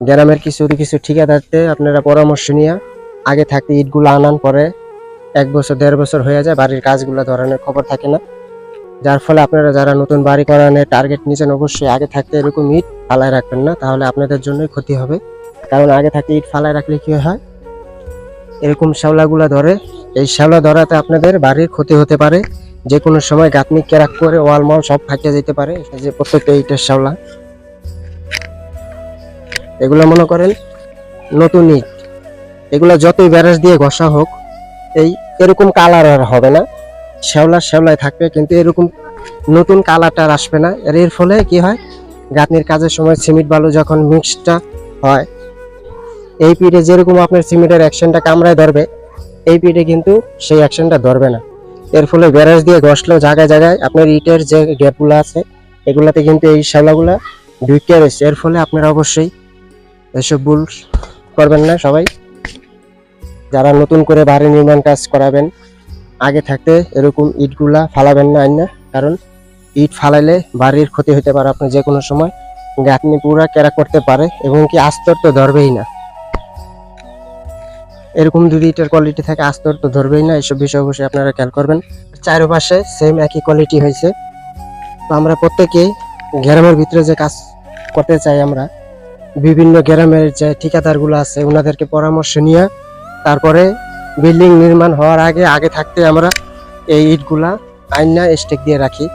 গ্রামের কিছু কিছু ঠিকাদারতে আপনারা পরামর্শ নিয়ে আগে থাকতে ইটগুলো আনান পরে এক বছর, দেড় বছর হয়ে যায়, বাড়ির কাজগুলো ধরানোর খবর থাকে না। যার ফলে আপনারা যারা নতুন বাড়ি করানোর টার্গেট নিয়েছেন, অবশ্যই আগে থাকতে এরকম ইট ফালায় রাখবেন না, তাহলে আপনাদের জন্যই ক্ষতি হবে। কারণ আগে থাকতে ইট ফালায় রাখলে কী হয়? এরকম শ্যাওলাগুলো ধরে, এই শ্যাওলা ধরাতে আপনাদের বাড়ির ক্ষতি হতে পারে। যে কোনো সময় গাঁথনি কেরাক করে ওয়াল মল সব ফাটিয়ে যেতে পারে যে প্রত্যেকটা ইটের শ্যাওলা। এগুলো মনে করেন নতুন ইট। এগুলো যতই ব্যারাস দিয়ে ঘষা হোক, এই এরকম কালার আর হবে না। শ্যাওলা শ্যাওলায় থাকবে, কিন্তু এরকম নতুন কালারটা আর আসবে না। আর এর ফলে কি হয়? গাঁথনির কাজের সময় সিমেন্ট বালু যখন মিক্সটা হয়, এই পিঠে যেরকম আপনার সিমেন্টের অ্যাকশনটা কামড়ায় ধরবে, এই পিঠে কিন্তু সেই অ্যাকশনটা ধরবে না। এর ফলে ব্যারাস দিয়ে ঘষলেও জায়গায় জায়গায় আপনার ইটের যে গ্যাপগুলো আছে, এগুলাতে কিন্তু এই শ্যাওলাগুলো ঢুকে রয়েছে। এর ফলে আপনারা অবশ্যই এসব ভুল করবেন না সবাই। যারা নতুন করে বাড়ি নির্মাণ কাজ করাবেন, আগে থাকতে এরকম ইটগুলা ফালাবেন না আইন না। কারণ ইট ফালাইলে বাড়ির ক্ষতি হতে পারে আপনি যে কোনো সময়। গাঁথনি পুরা কেরা করতে পারে এবং কি আস্তর তো ধরবেই না। এরকম যদি ইটের কোয়ালিটি থাকে আস্তর তো ধরবেই না। এইসব বিষয় অবশ্যই আপনারা খেয়াল করবেন। চারপাশে সেম একই কোয়ালিটি হয়েছে তো আমরা প্রত্যেকেই গ্রামের ভিতরে যে কাজ করতে চাই আমরা বিভিন্ন গ্রামের যে ঠিকাদারগুলো আছে ওনাদেরকে পরামর্শ নিয়ে তারপরে বিল্ডিং নির্মাণ হওয়ার আগে আগে থাকতে আমরা এই ইটগুলা আইনা স্টেক দিয়ে রাখি।